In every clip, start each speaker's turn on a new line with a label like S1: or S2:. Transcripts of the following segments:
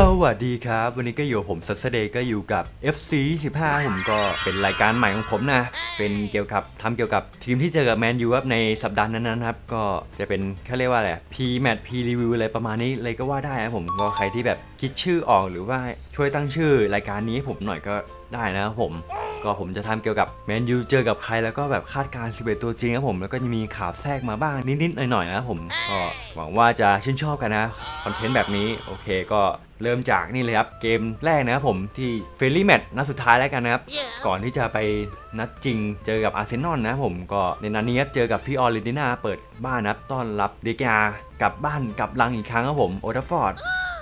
S1: สวัสดีครับ วันนี้ก็อยู่ผมซัสเดย์ก็อยู่กับ FC 15ผมก็เป็นรายการใหม่ของผมนะ เป็นเกี่ยวกับทำเกี่ยวกับทีมที่เจอกับแมนยูครับในสัปดาห์นั้นๆครับ ก็จะเป็นเขาเรียกว่าอะไรพีแมทพีรีวิวอะไรประมาณนี้เลยก็ว่าได้ครับผมก็ใครที่แบบคิดชื่อออกหรือว่าช่วยตั้งชื่อรายการนี้ให้ผมหน่อยก็ ได้นะครับผมก็ผมจะทำเกี่ยวกับแมนยูเจอกับใครแล้วก็แบบคาดการณ์11 ตัวจริงครับผมแล้วก็จะมีข่าวแทรกมาบ้างนิดๆหน่อยๆนะครับผมก็หวังว่าจะชื่นชอบกันนะคอนเทนต์แบบนี้โอเคก็เริ่มจากนี่เลยครับ เกมแรกนะครับผมที่เฟรลี่แมตช์นัดสุดท้ายแล้วกันนะครับก่อนที่จะไปนัดจริงเจอกับอาร์เซนอลนะครับผมก็ในนัดนี้ครับเจอกับฟิออร์เรนตินาเปิดบ้านนะครับต้อนรับเดกากลับบ้านกลับลังอีกครั้งครับผมโอทัฟฟอร์ด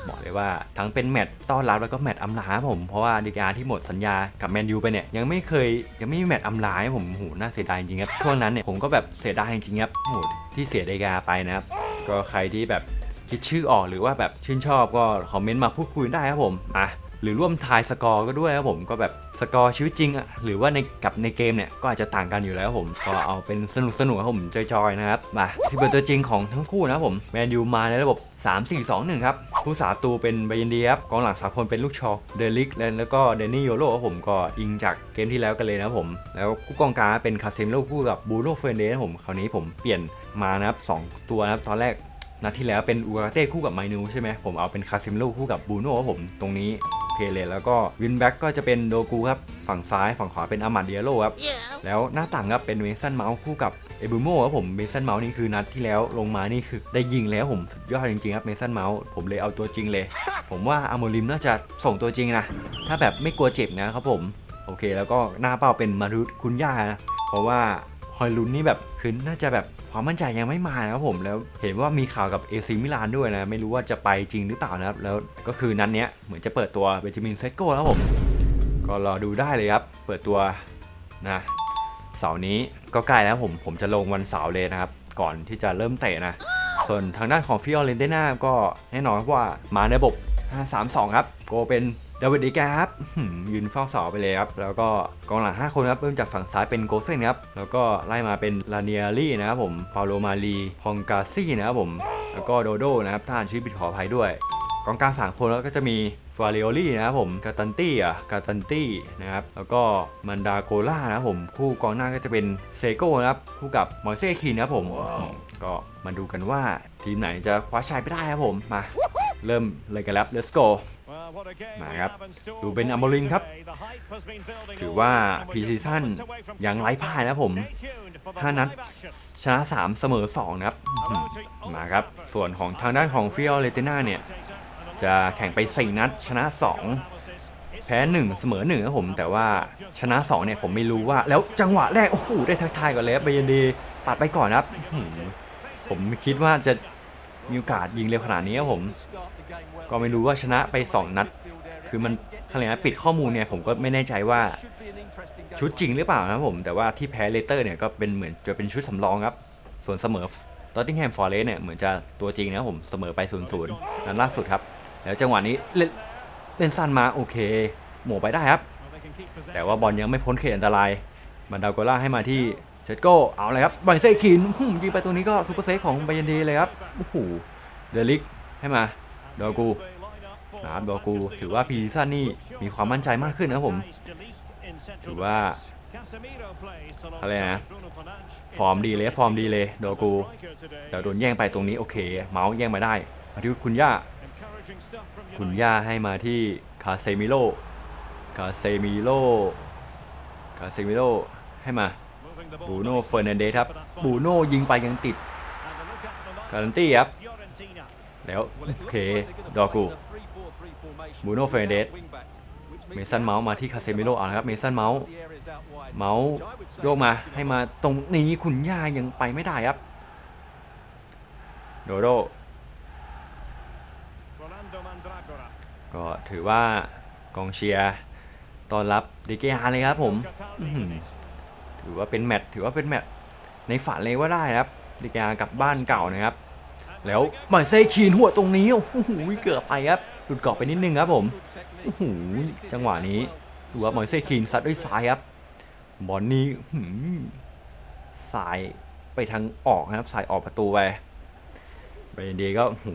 S1: บอกเลยว่าทั้งเป็นแมตช์ต้อนรับแล้วก็แมตช์อำลาผมเพราะว่าดีกาที่หมดสัญญากับแมนยูไปเนี่ยยังไม่เคยยังไม่มีแมตช์อำลาให้ผมโหน่าเสียดายจริงครับช่วงนั้นเนี่ยผมก็แบบเสียดายจริงครับโหที่เสียดีกาไปนะครับก็ใครที่แบบคิดชื่อออกหรือว่าแบบชื่นชอบก็คอมเมนต์มาพูดคุยได้ครับผมมา หรือร่วมทายสกอร์ก็ด้วยครับผมก็แบบสกอร์ชีวิตจริงอะหรือว่าในกับในเกมเนี่ยก็อาจจะต่างกันอยู่แล้วผมก็เอาเป็นสนุกสนุกครับผมจอยๆนะครับมาสิบเอ็ดตัวจริงของทั้งคู่นะครับผมแมนยูมาในระบบ 3 4 2 1 ครับผู้สาตูเป็นเบยันเดียครับกองหลังสามคนเป็นลูกชอเดลิกแล้วก็เดนนี่โยโร่ครับผมก็อิงจากเกมที่แล้วกันเลยนะครับผมแล้วคู่กองกลางเป็นคาเซมิโลคู่กับบูโรเฟรนเดสครับผมคราวนี้ผมเปลี่ยนมานะครับสองตัวนะครับตอนแรกนัดที่แล้วเป็นอูกาเต้คู่กับไมนูใช่ไหมผมเอาเป็นคาซิมโลคู่กับบูโน่ครับผมตรงนี้โอ เคเลยแล้วก็วินแบ็กก็จะเป็นโดกูครับ ฝั่งซ้ายฝั่งขวาเป็นอามาดเดียโลครับ แล้วหน้าต่างครับเป็นเมสันเมาส์คู่กับเอบูโม่ครับผมเมสันเมาส์นี่คือนัดที่แล้วลงมานี่คือได้ยิงแล้วผมสุดยอดจริงๆครับเมสันเมาส์ผมเลยเอาตัวจริงเลย ผมว่าอาโมริมน่าจะส่งตัวจริงนะ ถ้าแบบไม่กลัวเจ็บนะครับผม โอเค แล้วก็หน้าเป้าเป็นมารุตคุณย่านะเพราะว่า ฮอยลุนนี่แบบคือน่าจะแบบความมั่นใจยังไม่มานะครับผมแล้วเห็นว่ามีข่าวกับเอซีมิลานด้วยนะ ไม่รู้ว่าจะไปจริงหรือเปล่านะครับ แล้วก็คือนัดเนี้ยเหมือนจะเปิดตัวเบนจามินเซโก้แล้วผมก็รอดูได้เลยครับ เปิดตัวนะเสาร์นี้ก็ใกล้แล้วผมผมจะลงวันเสาร์เลยนะครับ ก่อนที่จะเริ่มเตะนะ ส่วนทางด้านของฟิออเรนเตน่าก็แน่นอนว่ามาในระบบ5-3-2 ครับโกเป็น ดาวิดดีกาครับอื้อหือยืนเฝ้าเสาไปเลยครับ แล้วก็กองหลัง 5 คนครับ เริ่มจากฝั่งซ้ายเป็นโกเซนครับ แล้วก็ไล่มาเป็นลาเนียรี่นะครับผมเปาโลมาลีพองกาซี่นะครับผม แล้วก็โดโดนะครับท่านชื่อบิดขออภัยด้วย กองกลางสามคนแล้วก็จะมีฟาริโอลี่นะครับผมกาตันตี้อะกาตันตี้นะครับ แล้วก็มันดาโกล่านะครับผม คู่กองหน้าก็จะเป็นเซโก้นะครับ คู่กับมอยเซ่คีนนะครับผม ก็มาดูกันว่าทีมไหนจะคว้าชัยไปได้ครับผม มา เริ่มเลยกันแล้ว let's go
S2: มาครับ
S1: ดู
S2: ดู
S1: เป็
S2: เป็นน
S1: อ
S2: อ
S1: โม
S2: โม
S1: ริ
S2: ริ
S1: น
S2: น
S1: ค
S2: ค
S1: รั
S2: รับบ
S1: ถื
S2: ถื
S1: อ
S2: อ
S1: ว่า
S2: ว่า
S1: พรี
S2: พี
S1: ซี
S2: ซี
S1: ซั่
S2: ซั่
S1: น
S2: น
S1: ยั
S2: ยังง
S1: ไร้
S2: ไร้
S1: พ่า
S2: พ่ายย
S1: นะ
S2: นะ
S1: ผ
S2: ผมม
S1: ห้า
S2: 5
S1: นั
S2: นั
S1: ด
S2: ด
S1: ชนะ 3 เสมอ 2 นะครับอื้อหือมาครับ ส่วนของทางด้านของฟิออเรติน่าเนี่ย จะแข่งไป 4 นัด ชนะ 2 แพ้ 1 เสมอ1ครับผม แต่ว่าชนะ 2 เนี่ยผมไม่รู้ว่า แล้วจังหวะแรก โอ้โห ได้ทักทายก่อนเลยครับเบยันดีปัดไปก่อนครับอื้อหือผมไม่คิดว่าจะมีโอกาสยิงเร็วขนาดนี้ครับผม ก็ไม่รู้ว่าชนะไป 2 นัด คือมันเขาเรียกนปิดข้อมูลเนี่ยผมก็ไม่แน่ใจว่าชุดจริงหรือเปล่านะผม แต่ว่าที่แพ้เลเตอร์เนี่ยก็เป็นเหมือนจะเป็นชุดสำรองครับ ส่วนเสมอตอตติงแฮมฟอร์เรสเนี่ยเหมือนจะตัวจริงนะผมเสมอไป0ูนย์นั้นล่าสุดครับ แล้วจังหวะนี้เล่นเล่นสั้นมาโอเค หมวไปได้ครับ แต่ว่าบอลยังไม่พ้นเขตอันตรายมันดาวโกล่าให้มาที่เชตโก้เอาเลยครับบังเซคินยิงไปตัวนี้ก็ซูเปอร์เซฟของไบยันดีเลยครับโอ้โหเดลิกให้มา ดอกู
S2: นะครับ
S1: ดอกูถือว่าพีซ
S2: ซัน
S1: นี่
S2: มี
S1: ความมั่
S2: นใจมา
S1: ก
S2: ขึ้น
S1: นะ
S2: ผ
S1: ม
S2: ถือว่าอะ
S1: ไร
S2: นะฟอร์มดีเล
S1: ย
S2: ฟอร์มดี
S1: เลยดอกูแต่โดนแย่งไปตรงนี้โอเค เมาส์แย่งมาได้คุ
S2: คุณ
S1: ย่า คุณ
S2: ย่า
S1: ให้มาที่คาเซมิโลคาเซมิโลคาเซมิโลให้มาบูโน่เฟอร์นั
S2: น
S1: เดสครับบบูโน่ยิงไปยังติด
S2: การันตีครับ
S1: แล้วโอเค ดอกูบูโนเฟรเดสเมสันเมาส์มาที่คาเซมิโลเอาละครับ เมสันเมาส์เมาส์โยกมาให้มาตรงนี้คุณย่ายังไปไม่ได้ครับ โดโด ก็ถือว่ากองเชียร์ต้อนรับดีเกอาเลยครับผม ถือว่าเป็นแมตช์ถือว่าเป็นแมตช์ในฝันเลยว่าได้ครับดีเกากลับบ้านเก่านะครับ แล้วมาเซคีนหัวตรงนี้โอ้โหเกือบไปครับหลุดเกาะไปนิดนึงครับผมโอ้โหจังหวะนี้ดูว่ามาเซคีนซัดด้วยซ้ายครับบอลนี้สายไปทางออกนะครับสายออกประตูไปเบรนเดย์ก็โอ้โห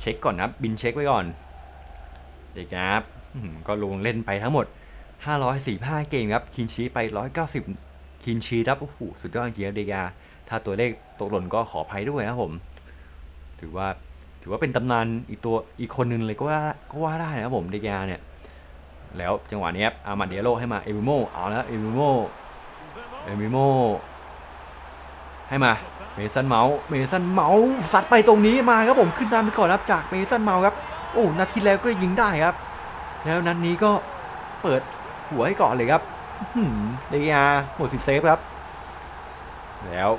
S1: เช็คก่อนนะครับบินเช็คไว้ก่อนเด็กนะครับก็ลงเล่นไปทั้งหมด 545 เกมครับคินชีไป 190 คินชีรับโอ้โหสุดยอดจริงๆครับเด็กยาถ้าตัวเลขตกหล่นก็ขออภัยด้วยนะผม ถือว่าถือว่าเป็นตำนานอีกตัวอีกคนนึงเลยก็ว่าก็ว่าได้นะครับผมเดกยาเนี่ย แล้วจังหวะนี้ครับอามาเดียโลให้มาเอมิโมเอาแล้วเอมิโมเอมิโมให้มาเมสันเมาส์เมสันเมาส์ซัดไปตรงนี้มาครับผมขึ้นนำไปก่อนครับจากเมสันเมาส์ครับโอ้นาทีแล้วก็ยิงได้ครับ แล้วนัดนนี้ก็เปิดหัวให้ก่อนเลยครับเดียหมดสิทธิ์เซฟครับ แล้ว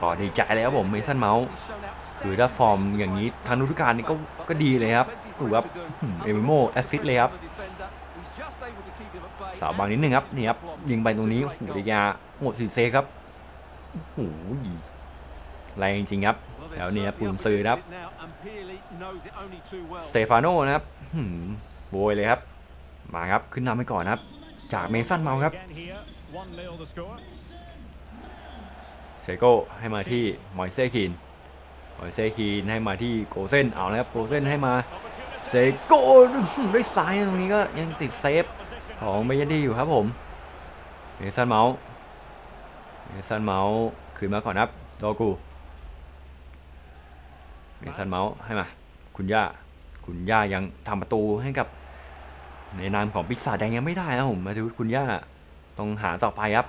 S1: ก็ดีใจเลยครับผมเมสันเมาส์คือถ้าฟอร์มอย่างนี้ทางฤดูกาลนี้ก็ก็ดีเลยครับถูกครับอื้อหือเอมิโมแอสซิสต์เลยครับสาวบางนิดนึงครับนี่ครับยิงไปตรงนี้โอ้โหเดียหมดสิเซครับโอ้โหแรงจริงครับ แล้วเนี่ยปูนซื้อครับเซฟาโน่นะครับหืมโบยเลยครับ มาครับขึ้นนำไปก่อนครับ จากเมสันเมาครับ ซโก้ให้มาที่มอยเซคีนมอยเซคีนให้มาที่โกเซนเอาแล้วครับโกเซนให้มาเซโก้ด้วยซ้ายตรงนี้ก็ยังติดเซฟของเบยันดี้อยู่ครับผมเมสันเมาส์เมสันเมาส์คืนมาก่อนครับโดกูเมสันเมาส์ให้มาคุณย่าคุณย่ายังทำประตูให้กับในนามของปีศาจแดงยังไม่ได้นะผมมาดูคุณย่าต้องหาต่อไปครับ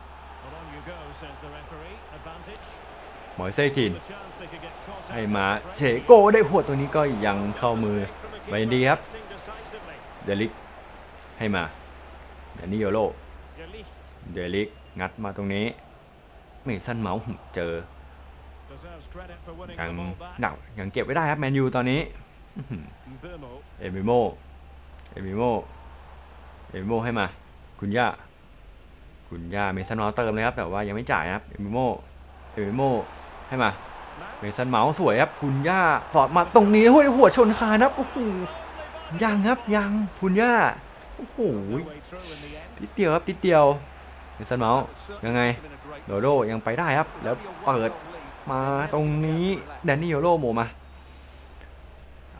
S1: มอยเซคิน ให้มาเซโกได้หัวตัวนี้ก็ยังเข้ามือไปดีครับ เดลิกให้มาเดนิโยโลเดลิกงัดมาตรงนี้เมสันเมาส์เจอยังหนักยังเก็บไว้ได้ครับแมนยูตอนนี้เอมิโมเอมิโมเอมิโมให้มา คุณย่าคุณย่าเมสันเมาส์เติมเลยครับแต่ว่ายังไม่จ่ายนะครับเอมิโมเอมิโม ให้มาเมสันเมาส์สวยครับคุณย่าสอดมาตรงนี้หัวหัวชนคานครับโอ้โหยังครับยังคุณย่าโอ้โหนิดเดียวครับนิดเดียวเมสันเมาส์ยังไงโดโดยังไปได้ครับ แล้วเปิดมาตรงนี้แดนนี่โยโรโมมา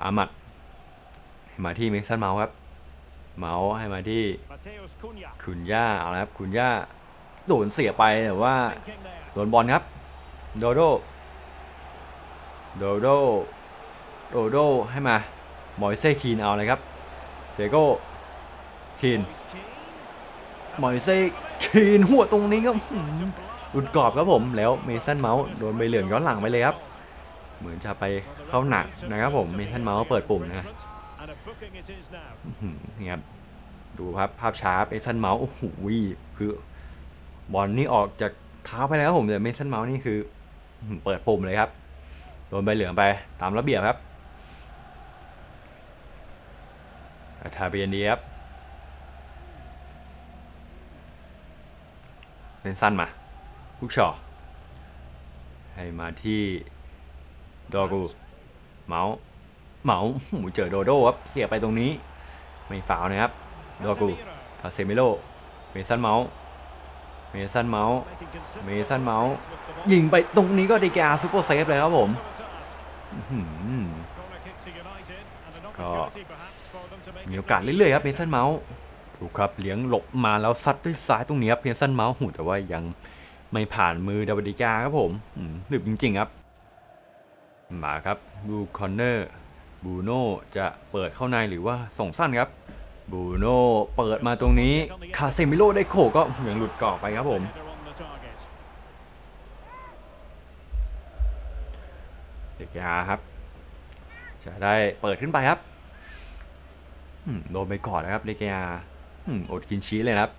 S1: อามัดให้มาที่เมสันเมาส์ครับ เมาส์ให้มาที่คุณย่าเอาละครับคุณย่าโดนเสียไปแต่ว่าโดนบอลครับ โดโดโดโดโดโดให้มามอยเซ่คีนเอาเลยครับเซโก้คีน
S2: He's keen.
S1: มอยเซ่คีนหัวตรงนี้ก็หลุดกรอบครับผมแล้วเมสันเมาส์โดนใบเหลืองย้อนหลังไปเลยครับ เหมือนจะไปเข้าหนักนะครับผมเมสันเมาส์เปิดปุ่มนะนี่ครับดูครับภาพช้าเมสันเมาส์โอ้โหคือบอลนี่ออกจากเท้าไปแล้วครับผมแต่เมสันเมาส์นี่คือ เปิดปุ่มเลยครับโดนใบเหลืองไปตามระเบียบครับทาเบียนดีครับเล่นสั้นมาลูกชอให้มาที่ดอกูเมาส์เมาส์โอ้โหเจอโดโดครับ เสียไปตรงนี้ ไม่ฟาวนะครับดอกูคาเซมิโลเมสันเมาส์ เมสันเมาส์
S2: making considerable
S1: เมสันเมาส์
S2: progress with the ball.
S1: ยิงไปตรงนี้ก็ดีกาซูเปอร์เซฟเลยครับผม
S2: To the task.
S1: อื้อหือ
S2: Corner kick to United and an
S1: ก็
S2: opportunity perhaps for them to make
S1: มี
S2: it
S1: โอกาสเรื่อยๆครับเมสันเมาส์ถูกครับเลี้ยงหลบมาแล้วซัดด้วยซ้ายตรงนี้ครับเมสันเมาส์หูแต่ว่ายังไม่ผ่านมือดาวิดิกาครับผมอืมหนึบจริงๆครับ มาครับดูคอนเนอร์บูโน่จะเปิดเข้าในหรือว่าส่งสั้นครับ บูโน่เปิดมาตรงนี้ คาเซมิโลได้โขกก็ยังหลุดกรอบไปครับผม เด็กยาครับ จะได้เปิดขึ้นไปครับโดนไปก่อนนะครับเด็กยาอืมอดกินชี้เลยครับ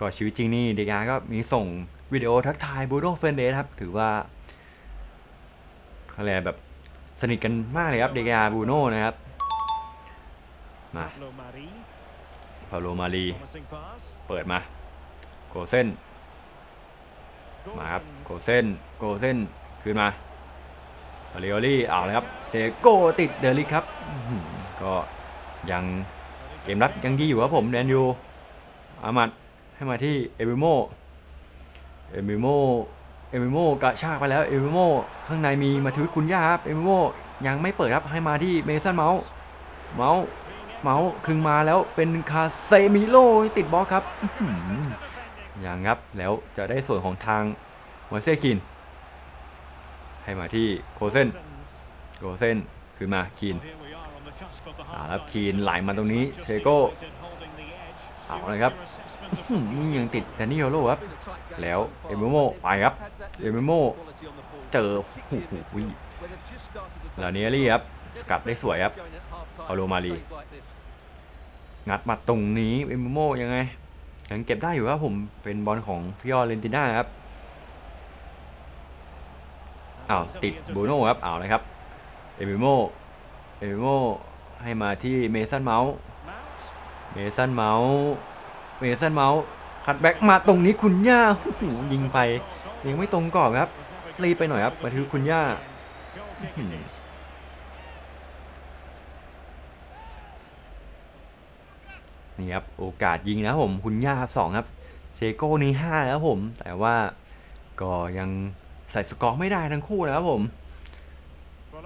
S1: ก็ชีวิตจริงนี่เด็กยาก็มีส่งวิดีโอทักทายบูโดเฟนเดสครับ ถือว่าเขาเรียกแบบสนิทกันมากเลยครับเด็กยาบูโน่นะครับ มา
S2: Pablo Mari.
S1: พาโลมารี
S2: Promising pass.
S1: เปิดมาโกเซนมาครับ
S2: Gosens.
S1: โกเซนโกเซนคืนมาอาริโอลี่เอาเลยครับเซโก้ติดเดลิกครับอื้อหือก็ยังเกมรับยังดีอยู่ครับผมแดนยูอามัดให้มาที่เอมิโมเอมิโมเอมิโมกระชากไปแล้วเอมิโมข้างในมีมาถือคุณย่าครับเอมิโมยังไม่เปิดครับให้มาที่เมสันเมาส์เมาส์ เมาส์คึงมาแล้วเป็นคาเซมิโลติดบล็อกครับอื้อหือยังครับแล้วจะได้ส่วนของทางมอเซคิน ให้มาที่โคเซนโคเซนคือมาคีน
S2: อา
S1: ครับคีนไหลมาตรงนี้เช
S2: เช
S1: โก้เอา
S2: เลย
S1: ครั
S2: บบ
S1: อื้อหือนี่ยังติดแดนนี่โอโลครับ แล้วเอเมโมไปครับเอเมโมเจอโอ้โหลาเนียรี่ครับ สกัดได้สวยครับเอาโลมาลีงัดมาตรงนี้เอมโมยังไงยังเก็บได้อยู่ครับผมเป็นบอลของฟิออเรนติน่าครับอ้าวติดบูโน่ครับเอาเลยครับเอเมโมเอเมโมให้มาที่เมสันเมาส์เมสันเมาส์เมสันเมาส์คัดแบ็กมาตรงนี้คุณย่ายิงไป ยังไม่ตรงกรอบครับรีบไปหน่อยครับมาถือคุณย่า อื้อหือ นี่ครับโอกาสยิงนะครับผมคุณย่าครับสองครับเซโก้นี่ห้าแล้วผม แต่ว่าก็ยังใส่สกอร์ไม่ได้ทั้งคู่นะครับผมม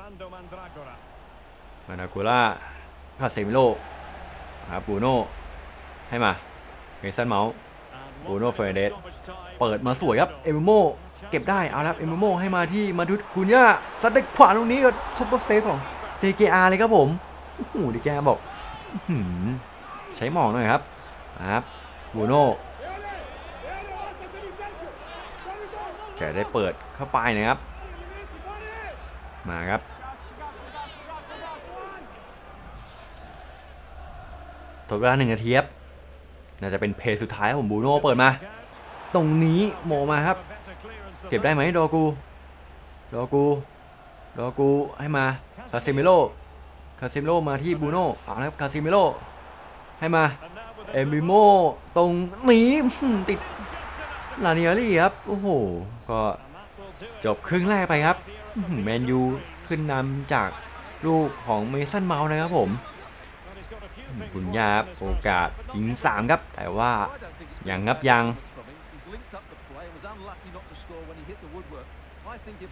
S1: านาโกล่าคาเซมิโลครับบูโน่ให้มาเมสันเมาส์
S2: Bruno Fernandes
S1: เปิ
S2: เปิ
S1: ด
S2: ด
S1: มา
S2: มา
S1: ส
S2: ส
S1: ว
S2: วยย
S1: ค
S2: ค
S1: รั
S2: รั
S1: บบเอมิโมเก็บได้เอาละครับเอมิโมให้มาที่มาดุดคุนย่าซัดได้ขวาตรงนี้ก็ซุปเปอร์เซฟของเดเกอาเลยครับผมโอ้โหเดเกอาบอกอื้อหือ ใช้หมองหน่อยครับครับบูโน่จะได้เปิดเข้าไปนะครับ มาครับทดเวลาหนึ่งนาทีครับน่าจะเป็นเพย์สุดท้ายครับผมบูโน่เปิดมา ตรงนี้โมมาครับ เก็บได้ไหมโดกูโดกูโดกูให้มาคาซิเมโลคาซิเมโลมาที่บูโน่เอาละครับคาซิเมโล ให้มา เอมิโมตรงนี้ติดลาเนียรี่ครับ โอ้โห ก็จบครึ่งแรกไปครับแมนยูขึ้นนำจากลูกของเมสันเมาส์นะครับผมคุณยับโอกาสยิงสามครับ แต่ว่ายังครับยัง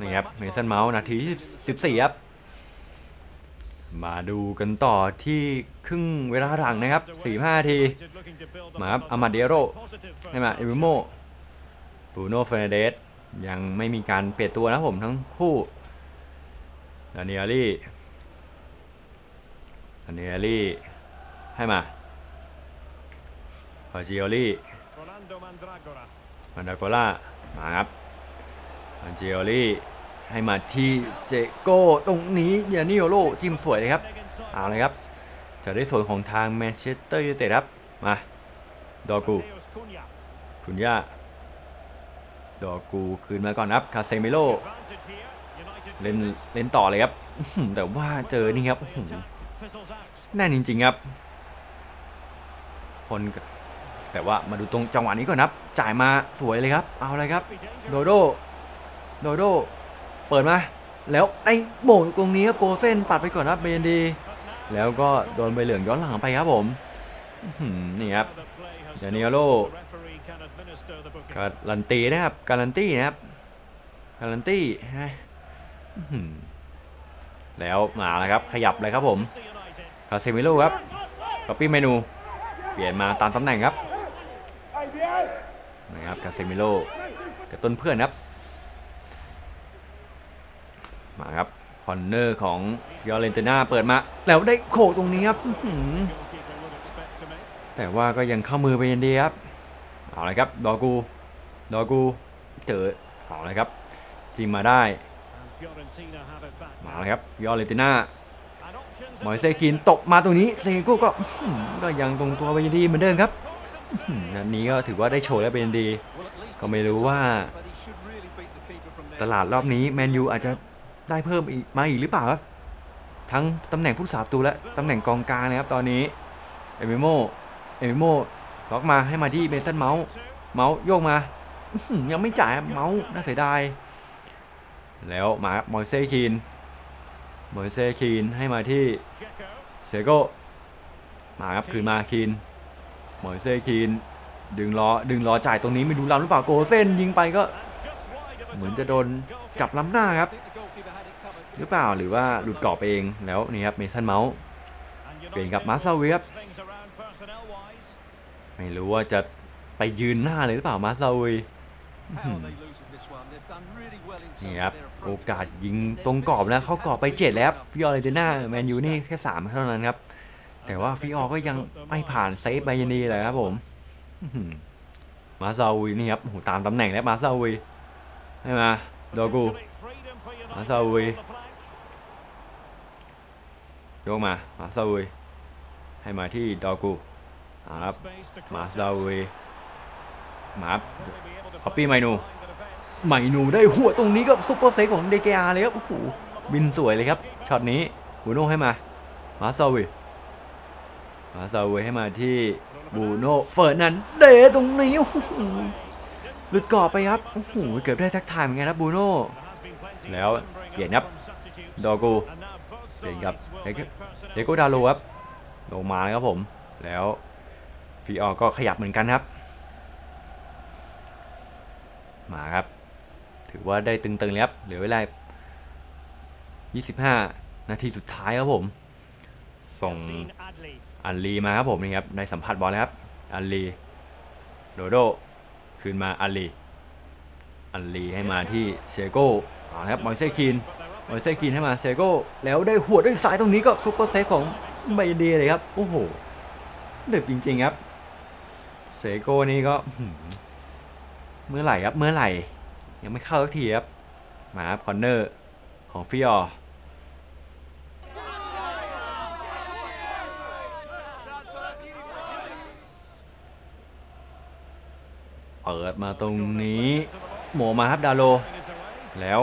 S1: นี่ครับเมสันเมาส์นาทีที่14 ครับ มาดูกันต่อที่ครึ่งเวลาหลังนะครับ 45นาที มาครับอามาเดโรให้มาเอวิโมบรูโน่เฟรนเดสยังไม่มีการเปลี่ยนตัวนะผมทั้งคู่ดานิเอลลี่ดานิเอลลี่ให้มาพอจิโอลี่มันดาโกล่ามาครับมันจิโอลี่ ให้มาที่เซโก้ตรงนี้ยานิโอโลจิ้มสวยเลยครับเอาเลยครับ จะได้ส่วนของทางแมนเชสเตอร์ยูไนเต็ดครับ มา ดอกู คุณย่า ดอกูคืนมาก่อนครับ คาเซมิโลเล่นเล่นต่อเลยครับ แต่ว่าเจอนี่ครับแน่นจริง ๆ ครับคนแต่ว่ามาดูตรงจังหวะนี้ก่อนครับ จ่ายมาสวยเลยครับ เอาเลยครับ โดโด โดโด เปิดมา แล้วไอ้โบ่งตรงนี้ครับโกเซนปัดไปก่อนครับเบนดี แล้วก็โดนใบเหลืองย้อนหลังไปครับผมนี่ครับ
S2: เดนิเอโล
S1: การันตีนะครับการันตีนะครับการันตีฮะแล้วมาแล้วครับขยับเลยครับผมคาเซมิโลครับก๊อปปี้เมนู เปลี่ยนมาตามตำแหน่งครับนะครับคาเซมิโลกระตุ้นเพื่อนครับ มา ครับคอนเนอร์ของฟิออเรนติน่าเปิดมา แล้วได้โขกตรงนี้ครับอื้อหือแต่ว่าก็ยังเข้ามือไปยันดีครับ เอาเลยครับดอกูดอกูเจอเอาเลยครับจิมมาได้ มาเลยครับยอร์เรนติน่าหมอยเซคินตกมาตรงนี้เซโก้ก็อื้อหือก็ยังตรงตัวไปยันดีเหมือนเดิมครับอื้อหือนัดนี้ก็ถือว่าได้โชว์แล้วเป็นยันดี ก็ไม่รู้ว่า ตลาดรอบนี้แมนยูอาจจะ ได้เพิ่มอีกมาอีกหรือเปล่าครับ ทั้งตำแหน่งผู้รักษาประตูและตำแหน่งกองกลางนะครับตอนนี้เอมิโมเอมิโมล็อกมาให้มาที่เมสันเมาส์เมาส์โยกมายังไม่จ่ายเมาส์น่าเสียดายแล้วมาครับมอยเซคีนมอยเซคีนให้มาที่เซโกมาครับคืนมาคีนมอยเซคีนดึงล้อดึงล้อจ่ายตรงนี้ไม่รู้ลำหรือเปล่าโกเซนยิงไปก็ เหมือนจะโดนจับล้ำหน้าครับ หรือเปล่าหรือว่าหลุดกรอบไปเองแล้วนี่ครับเมสันเมาส์เปลี่ยนกับมาซลเวียไม่รู้ว่าจะไปยืนหน้าเลยหรือเปล่ามาซาอุยนี่ครับโอกาสยิงตรงกรอบแล้วเข้ากรอบไปเจ็ดแล้วครับฟิออเรนติน่าแมนยูนี่แค่สามเท่านั้นครับ แต่ว่าฟิออก็ยังไม่ผ่านเซฟไบยานีเลยครับผมมาซาอุยนี่ครับโอ้โหตามตำแหน่งแล้วมาซาอุยให้มาโดกูมาซาอุ ยโยกมา มาซาอุยให้มาที่ดอกูอาครับ มาซาอุยมาครับ Copy ไมนูไมนูได้หัวตรงนี้ก็ซุปเปอร์เซฟของเดเกอาเลยครับ โอ้โห บินสวยเลยครับ ช็อตนี้บูโน่ให้มา มาซาอุยมาซาอุยให้มาที่บูโน่เฟิร์นันเดตรงนี้โอ้โหหลุดกรอบไปครับ โอ้โห เกือบได้ทักทายเหมือนกันครับบูโน่ แล้วเปลี่ยนครับ ดอกู เปลี่ยนกับเดโกดโกดาโลครับลงมาครับผม แล้วฟีออก็ขยับเหมือนกันครับ มาครับ ถือว่าได้ตึงๆเลยครับ เหลือเวลา 25 นาทีสุดท้ายครับผม ส่งอันลีมาครับผมนี่ครับในสัมผัสบอลนะครับ อันลีโดโดคืนมาอันลีอันลีให้มาที่เซโก้เอาละครับมอยเซคีน มอยเซคีนให้มาเซโก้แล้วได้หัวด้วยซ้ายตรงนี้ก็ซุปเปอร์เซฟของไบเดียเลยครับ โอ้โหเด็ดจริงๆครับเซโก้นี่ก็เมื่อไหร่ครับเมื่อไหร่ ยังไม่เข้าสักทีครับมาครับคอนเนอร์ของฟิออร์เปิดมาตรงนี้ หมมาครับดาโล แล้ว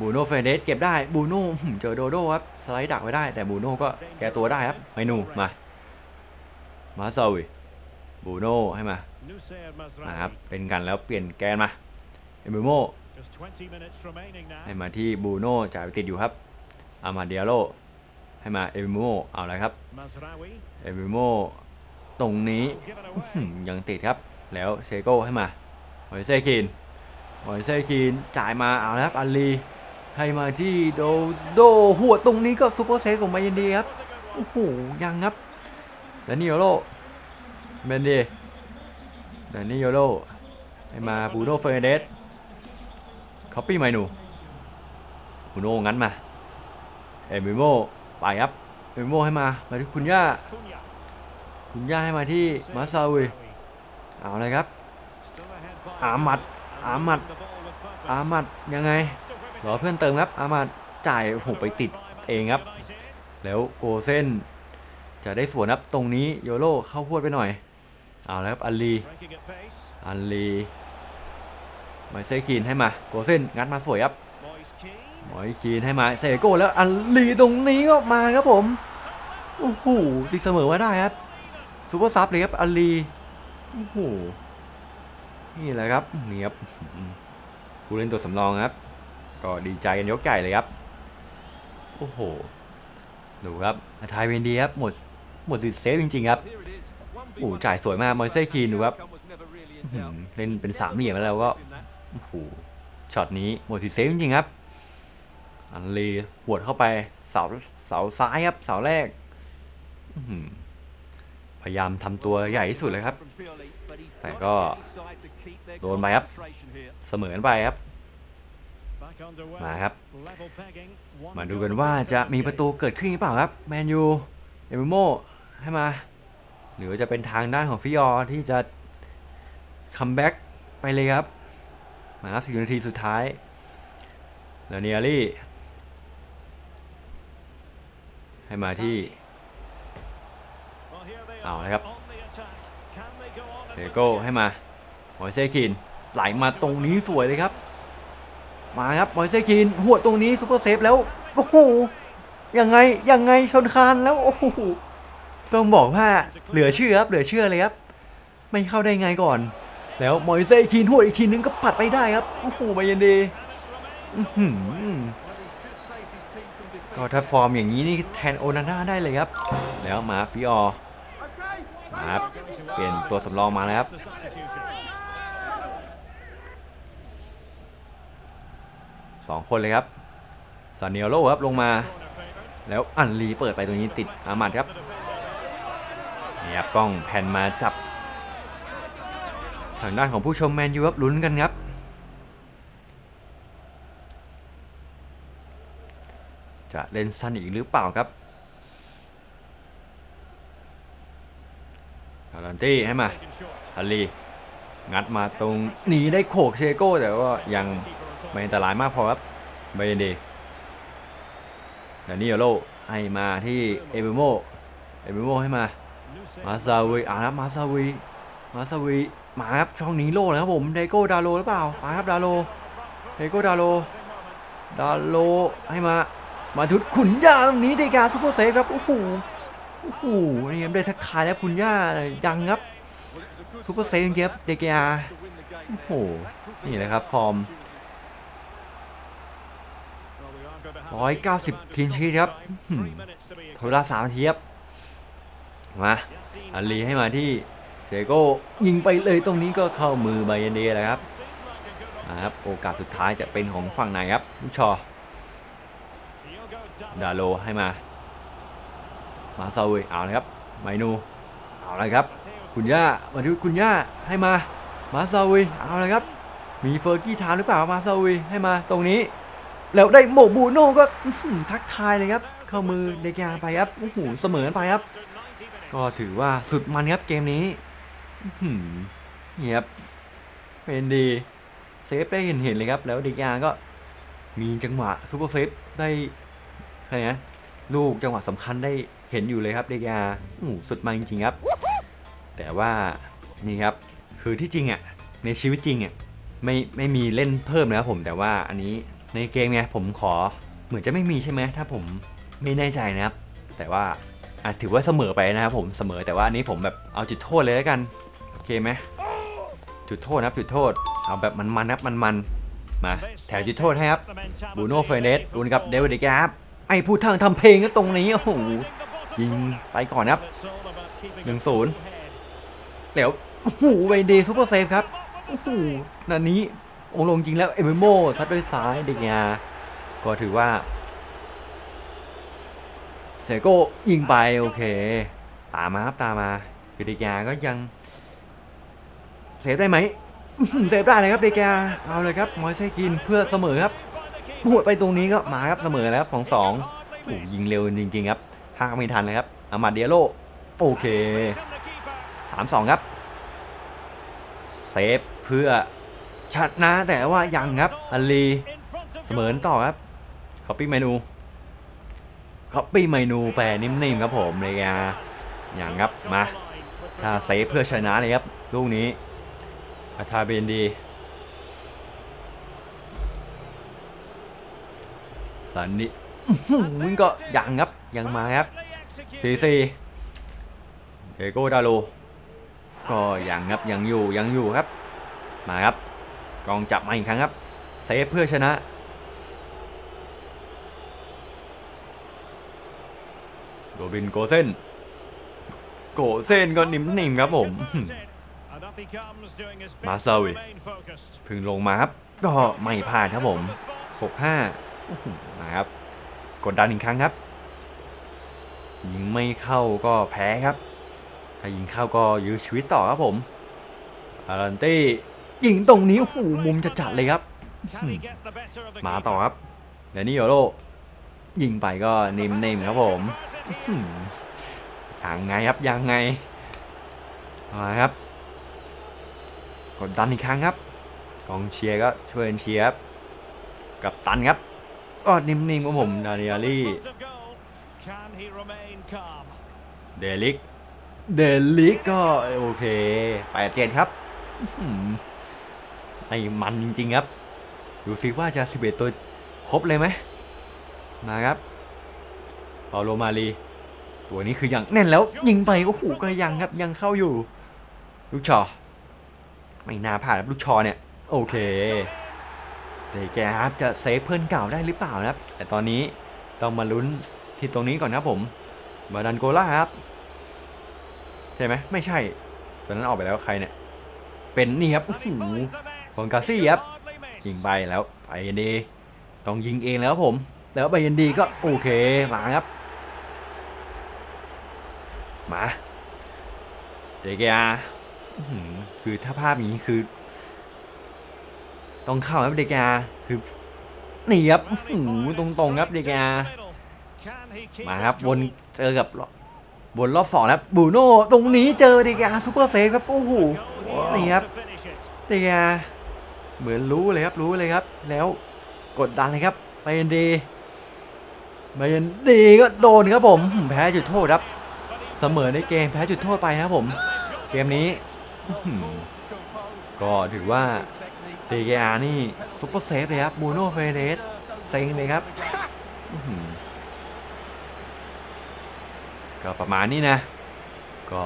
S1: บูโน่เฟรเดสเก็บได้บูโน่เจอโดโดครับสไลด์ดักไว้ได้แต่บูโน่ก็แก้ตัวได้ครับไมนูมามาซาวิบูโน่ให้มามาครับเป็นกันแล้วเปลี่ยนแกนมาเอมิโมให้มาที่บูโน่จ่ายไปติดอยู่ครับอามาเดียโลให้มาเอมิโมเอาอะไรครับเอมิโมตรงนี้ยังติดครับแล้วเซโก้ให้มาหอยเซคินหอยเซคินจ่ายมาเอาแล้วครับอัลลี ให้มาที่โดโดหัวตรงนี้ก็ซูเปอร์เซฟของมายันดีครับ โอ้โห ยังครับแล้วนิโอโลเมนดีแดนนี่โยโลให้มาบูโนเฟรเดสคอปปี้ไมนูบูโนงั้นมา เอมิโมไปครับเอมิโมให้มา มาที่คุณย่า คุณย่าให้มาที่มาซาอุยเอาเลยครับ อามัด อามัด อามัดยังไง รอเพื่อนเติมครับอามัดจ่ายโอ้โหไปติดเองครับ แล้วโกเซนจะได้สวนครับตรงนี้โยโร่เข้าพวดไปหน่อย เอาแล้วครับอัลลีอัลลีไมเซคีนให้มาโกเซนงัดมาสวยครับมอยคีนให้มาเซโก้แล้วอัลลีตรงนี้ก็มาครับผมโอ้โหตีเสมอมาได้ครับซูเปอร์ซับเลยครับอัลลีโอ้โหนี่แหละครับเนี่ครับอืมผู้เล่นตัวสำรองครับ ก็ดีใจกันยกใหญ่เลยครับ โอ้โห ดูครับไทยเวนดีครับหมดหมดสิทธิ์เซฟจริงๆครับโอ้โหจ่ายสวยมากมอยเซ่คีนดูครับเล่นเป็นสามเหลี่ยมแล้วก็โอ้โหช็อตนี้หมดสิทธิ์เซฟจริงๆครับ อันลีหวดเข้าไปเสาเสาซ้ายครับเสาแรกพยายามทำตัวใหญ่ที่สุดเลยครับ แต่ก็โดนไปครับ เสมอกันไปครับ มาครับ มาดูกันว่าจะมีประตูเกิดขึ้นหรือเปล่าครับแมนยูเอมิโมให้มา หรือว่าจะเป็นทางด้านของฟิออร์ที่จะคัมแบ็กไปเลยครับ มาครับสี่นาทีสุดท้ายแล้วเนียรี่ให้มาที่เอาเลยครับเดโก้ให้มาบอยเซคินไหลมาตรงนี้สวยเลยครับ มาครับบอยเซคินหัวตรงนี้ซูเปอร์เซฟแล้วโอ้โหยังไงยังไงชนคานแล้วโอ้โหต้องบอกว่าเหลือเชื่อครับเหลือเชื่อเลยครับ ไม่เข้าได้ไงก่อน แล้วมอยเซคินหัวอีกทีนึงก็ปัดไปได้ครับโอ้โหมาเย็นดีก็ถ้าฟอร์มอย่างนี้นี่แทนโอนาน่าได้เลยครับ แล้วมาฟิออมาครับเปลี่ยนตัวสำรองมาแล้วครับ สองคนเลยครับซาเนียโลครับลงมา แล้วอันลีเปิดไปตรงนี้ติดอามัดครับนี่ครับกล้องแผ่นมาจับ ทางด้านของผู้ชมแมนยูครับลุ้นกันครับจะเล่นสั้นอีกหรือเปล่าครับคารันตี้ให้มาอันลี งัดมาตรงหนีได้โขกเชโก้แต่ว่ายัง ไม่อันตรายมากพอครับเบนดีดานิเอโลให้มาที่เอเบโมเอเบโมให้มา มาซาวีอ่าครับมาซาวีมาซาวีมาครับช่องนี้โลแล้วครับผมเดโก้ดาโลหรือเปล่าไปครับดาโลเดโก้ดาโลดาโลให้มา มาทุดขุนย่าตรงนี้เดกาซุปเปอร์เซฟครับโอ้โหโอ้โหนี่ครับได้ทักทายแล้วคุณย่ายังครับซุปเปอร์เซฟจริงครับเดกาโอ้โหนี่แหละครับฟอร์ม 190ทีนชีครับอื้อหือโทรสามนาทีครับ มาอันลีให้มาที่เซโก้ยิงไปเลยตรงนี้ก็เข้ามือบเยนเดย์แล้วครับนะครับ โอกาสสุดท้ายจะเป็นของฝั่งไหนครับลูกชอ ดาโลให้มา มาซาเวยเอาเลยครับ ไมนูเอาเลยครับ คุณย่ามาที่คุณย่าให้มา มาซาเวยเอาเลยครับ มีเฟอร์กี้ทามหรือเปล่า มาซาเวยให้มาตรงนี้ แล้วได้โมบูโน่ก็ทักทายเลยครับ เข้ามือเดกาไปครับโอ้โหเสมอไปครับ ก็ถือว่าสุดมันครับเกมนี้อื้อหือนี่ครับเป็นดีเซฟได้เห็นเห็นเลยครับ แล้วเดกาก็มีจังหวะซูเปอร์เซฟได้อะไรนะลูกจังหวะสำคัญได้เห็นอยู่เลยครับเดกาโอ้โหสุดมันจริงๆครับ แต่ว่านี่ครับคือที่จริงอะในชีวิตจริงอะไม่ไม่มีเล่นเพิ่มนะครับผมแต่ว่าอันนี้ ในเกมไงผมขอเหมือนจะไม่มีใช่ไหมถ้าผมไม่แน่ใจนะครับ แต่ว่าอะถือว่าเสมอไปนะครับผมเสมอแต่ว่าอันนี้ผมแบบเอาจุดโทษเลยแล้วกันโอเคไหมจุดโทษนะครับจุดโทษเอาแบบมันๆนะครับมันๆมาแถวจุดโทษให้ครับบูโน่เฟรเนสรุนกับเดวิดเดกาครับไอ้ผู้ทางทำเพลงก็ตรงนี้โอ้โหยิงไปก่อนครับหนึ่งศูนย์เดี๋ยวโอ้โหเวนเดย์ซูเปอร์เซฟครับโอ้โหนันนี้ องลงจริงแล้วเอเมโมซัดด้วยซ้ายเด็กงาก็ถือว่า เซโก้ยิงไปโอเค ตามมาครับตามมา คือเด็กงาก็ยังเซฟได้ไหมเซฟได้เลยครับเด็กงาเอาเลยครับมอยเซคินเพื่อเสมอครับหัวดไปตรงนี้ก็มาครับเสมอแล้วสองสองโอ้ยิงเร็วจริง ๆ ครับห้าไม่ทันเลยครับอามาเดียโลโอเคสามสองครับ เซฟเพื่อ ชนะแต่ว่ายังครับฮันลีเสมอต่อครับคอปปี้เมนูคอปปี้เมนูแปลนิ่มๆครับผมเลยอะอย่างครับมาถ้าเซฟเพื่อชนะเลยครับลูกนี้อาทาเบนดีสันนิมึงก็ยังครับยังมาครับซีซีเดโกดาโลก็ยังครับยังอยู่ยังอยู่ครับ มาครับ กองจับมาอีกครั้งครับ เซฟเพื่อชนะ โรบินโกเซนโกเซนก็นิ่มๆครับผม มาซาวิพึ่งลงมาครับ ก็ไม่พลาดครับผม 6-5อื้อหือมาครับ กดดันอีกครั้งครับ ยิงไม่เข้าก็แพ้ครับ ถ้ายิงเข้าก็ยื้อชีวิตต่อครับผมอารันตี้ ยิงตรงนี้โอ้โหมุมจะจัดเลยครับ มาต่อครับเดยวนี่โยโรยิงไปก็นิ่มๆครับผมอื้อหือยังไงครับยังไงมาครับ กดดันอีกครั้งครับ กองเชียร์ก็ช่วยกันเชียร์ครับกับตันครับก็นิ่มๆครับผมดานิอาลี่เดลิกเดลิกก็โอเคแปดเจ็ดครับ อื้อหือไอ้มันจริงๆครับ ดูซิว่าจะ11ตัวครบเลยไหมมาครับเปาโลมาลีตัวนี้คือยังแน่นแล้วยิงไปโอ้โหก็ยังครับยังเข้าอยู่ ลูกชอ ไม่น่าผ่านครับลูกชอเนี่ย โอเคเดแกครับจะเซฟเพื่อนเก่าได้หรือเปล่านะครับ แต่ตอนนี้ต้องมาลุ้นที่ตรงนี้ก่อนครับผมบาดันโกล่าครับ ใช่ไหมไม่ใช่ตอนนั้นออกไปแล้วใครเนี่ย เป็นนี่ครับโอ้โห ของกาซี่ครับยิงไปแล้วไปดีต้องยิงเองแล้วผม แล้วใบยันดีก็โอเคมาครับ มาเดกอาคือถ้าภาพอย่างนี้คือ ต้องเข้าครับเดกอาคือนี่ครับอื้อหือตรงครับเดกอามาครับวนเจอกับบวนรอบสองนะครับบูโน่ตรงนี้เจอเดกาซูเปอร์เซฟครับโอ้โหนี่ครับเดกา เหมือนรู้เลยครับรู้เลยครับ แล้วกดดันเลยครับไปยันดีไปยันดีก็โดนครับผมแพ้จุดโทษครับ เสมอในเกมแพ้จุดโทษไปนะครับผม เกมนี้ ก็ถือว่าเดกานี่ซุปเปอร์เซฟเลยครับบูโน่เฟเดสเซ็งเลยครับก็ประมาณนี้นะ ก็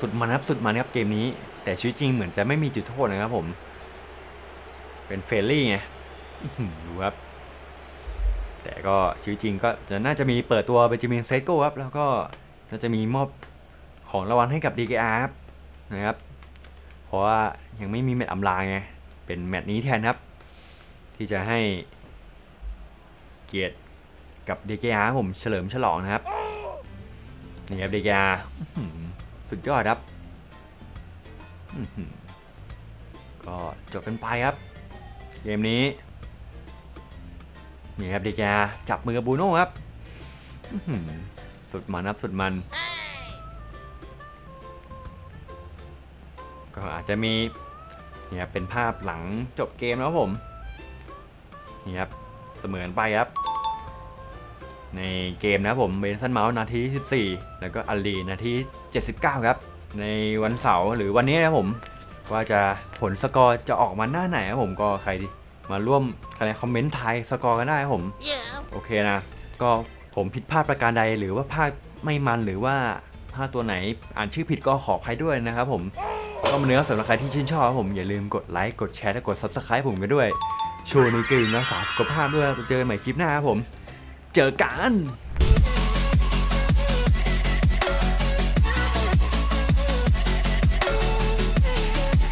S1: สุดมันครับสุดมันครับเกมนี้ แต่ชีวิตจริงเหมือนจะไม่มีจุดโทษนะครับผม เป็นเฟรนลี่ไงดูครับ แต่ก็ชีวิตจริงก็จะน่าจะมีเปิดตัวเบนจามินเซโก้ครับ แล้วก็น่าจะมีมอบของรางวัลให้กับ DKR ครับนะครับ เพราะว่ายังไม่มีแมตช์อำลาไง เป็นแมตช์นี้แทนครับ ที่จะให้เกียรติกับ DKR ผมเฉลิมฉลองนะครับ นี่ครับเดียาสุดยอดครับก็จบกันไปครับ เกมนี้ นี่ครับเดียาจับมือกับบูโน่ครับสุดมันครับสุดมัน ก็อาจจะมีนี่ครับเป็นภาพหลังจบเกมแล้วผม นี่ครับเสมือนไปครับ ในเกมนะผมเบนซันเมาส์นาทีที่14 แล้วก็อัลลีนาที 79 ครับ ในวันเสาร์หรือวันนี้นะผม ว่าจะผลสกอร์จะออกมาหน้าไหนครับผมก็ใครดีมาร่วมคะแนนคอมเมนต์ทายสกอร์กันได้ครับผม โอเคนะ ก็ผมผิดพลาดประการใดหรือว่าพลาดไม่มันหรือว่าพลาดตัวไหนอ่านชื่อผิดก็ขออภัยด้วยนะครับผมก็มาเนื้อสำหรับใครที่ชื่นชอบครับผมอย่าลืมกดไลค์กดแชร์และกด subscribe ผมกันด้วยโชว์ในเกมรักษาสุขภาพด้วยเจอกันใหม่คลิปหน้าครับผม เจอกัน